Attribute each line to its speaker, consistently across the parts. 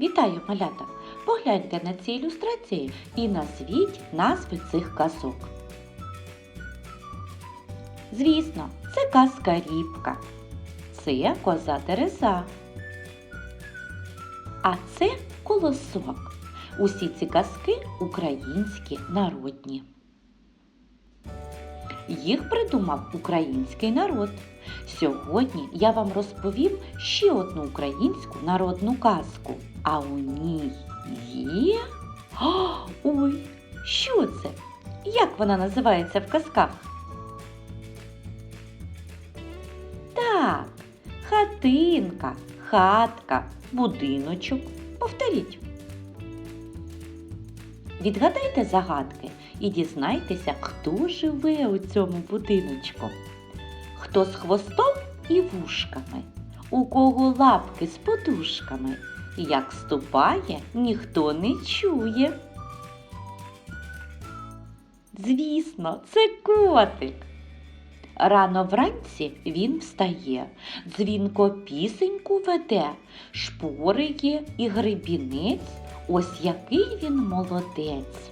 Speaker 1: Вітаю, малята! Погляньте на ці ілюстрації і назвіть назви цих казок. Звісно, це казка Рібка. Це коза Тереза. А це колосок. Усі ці казки українські народні. Їх придумав український народ. Сьогодні я вам розповім ще одну українську народну казку. А у ній є. Ой, що це? Як вона називається в казках? Так, хатинка, хатка, будиночок. Повторіть. Відгадайте загадки і дізнайтеся, хто живе у цьому будиночку. Хто з хвостом і вушками, у кого лапки з подушками, як ступає, ніхто не чує. Звісно, це котик. Рано вранці він встає, дзвінко пісеньку веде, шпорить і гребінець, ось який він молодець.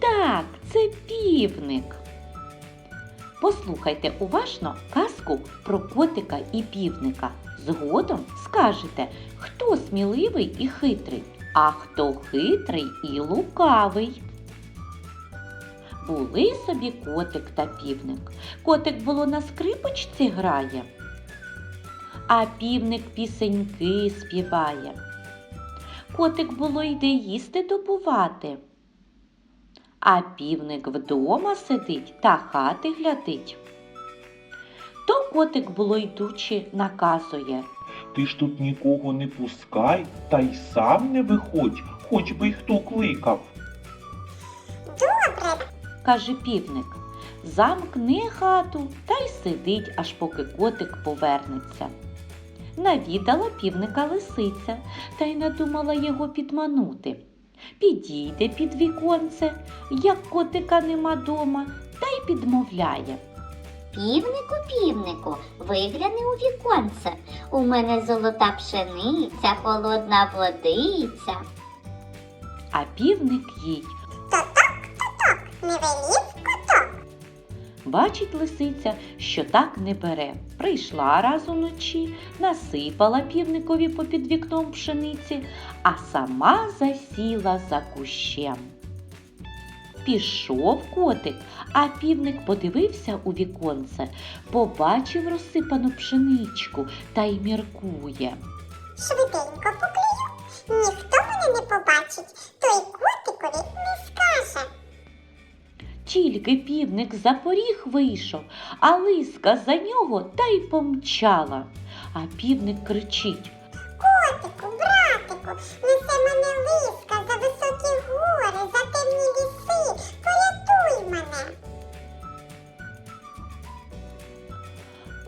Speaker 1: Так, це півник. Послухайте уважно казку про котика і півника. Згодом скажете, хто сміливий і хитрий, а хто хитрий і лукавий. Були собі котик та півник. Котик було на скрипочці грає, а півник пісеньки співає. Котик було йде їсти добувати. А півник вдома сидить та хати глядить. То котик було йдучи наказує,
Speaker 2: Ти ж тут нікого не пускай, та й сам не виходь, хоч би й хто кликав.
Speaker 1: каже півник. Замкни хату та й сидить, аж поки котик повернеться. Навідала півника лисиця та й надумала його підманути. Підійде під віконце, як котика нема дома, та й підмовляє.
Speaker 3: Півнику, півнику, вигляни у віконце. У мене золота пшениця, холодна водиця.
Speaker 1: А півник їй
Speaker 3: Не велів.
Speaker 1: Бачить лисиця, що так не бере. Прийшла раз уночі, насипала півникові попід вікном пшениці, а сама засіла за кущем. Пішов котик, а півник подивився у віконце, побачив розсипану пшеничку та й міркує.
Speaker 4: Швиденько поклею, ніхто мене не побачить,
Speaker 1: Тільки півник за поріг вийшов, а лиска за нього та й помчала. А півник кричить
Speaker 4: Котику, братику, несе мене лиска за високі гори, за темні ліси, порятуй мене.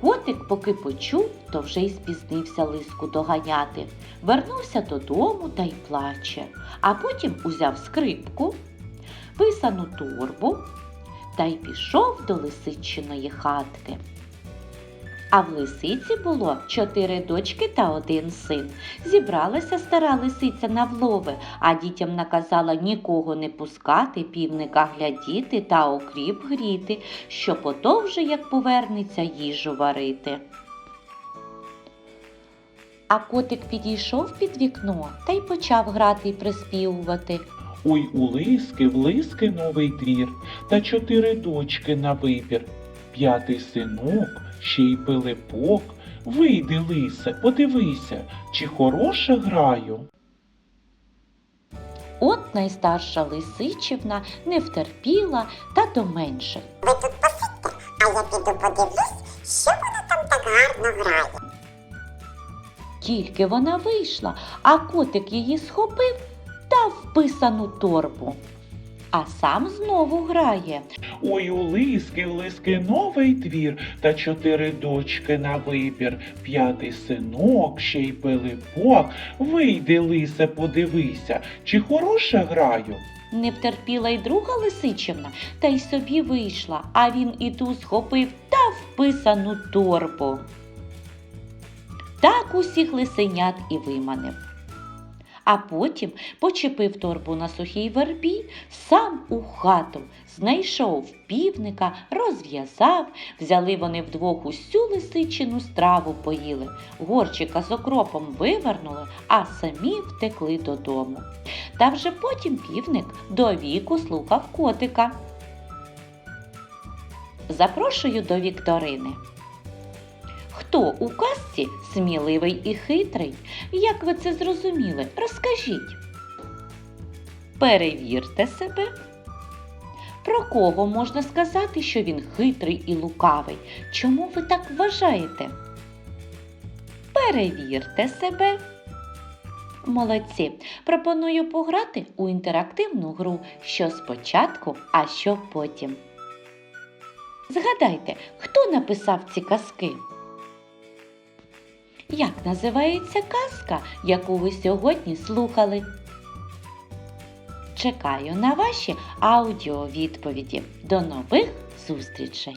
Speaker 1: Котик, поки почув, то вже й спізнився лиску доганяти. Вернувся додому та й плаче, а потім узяв скрипку, писану торбу та й пішов до лисичиної хатки. А в лисиці було чотири дочки та один син. Зібралася стара лисиця на влови, а дітям наказала нікого не пускати, півника глядіти та окріп гріти, що пото вже як повернеться їжу варити. А котик підійшов під вікно та й почав грати й приспівувати.
Speaker 2: Ой, у лиски, в лиски новий двір, та чотири дочки на вибір. П'ятий синок, ще й пилипок. Вийди, лисе, подивися, чи хороше граю.
Speaker 1: От найстарша лисичівна не втерпіла та до менших.
Speaker 4: Ви тут посидьте, а я піду подивлюсь, що вона там так гарно грає.
Speaker 1: Тільки вона вийшла, а котик її схопив вписану торбу. А сам знову грає.
Speaker 2: Ой, у лиски, лиски новий двір, та чотири дочки на вибір. П'ятий синок, ще й пилипок. Вийди, лисе, подивися, чи хороше граю.
Speaker 1: Не втерпіла й друга лисичівна, та й собі вийшла, а він і ту схопив та вписану торбу. Так усіх лисенят і виманив. А потім почепив торбу на сухій вербі, сам у хату, знайшов півника, розв'язав, взяли вони вдвох усю лисичину страву поїли, горчика з окропом вивернули, а самі втекли додому. Та вже потім півник до віку слухав котика. Запрошую до вікторини. Хто у казці сміливий і хитрий? Як ви це зрозуміли? Розкажіть. Перевірте себе. Про кого можна сказати, що він хитрий і лукавий? Чому ви так вважаєте? Перевірте себе. Молодці. Пропоную пограти у інтерактивну гру, що спочатку, а що потім. Згадайте, хто написав ці казки? Як називається казка, яку ви сьогодні слухали? Чекаю на ваші аудіовідповіді. До нових зустрічей!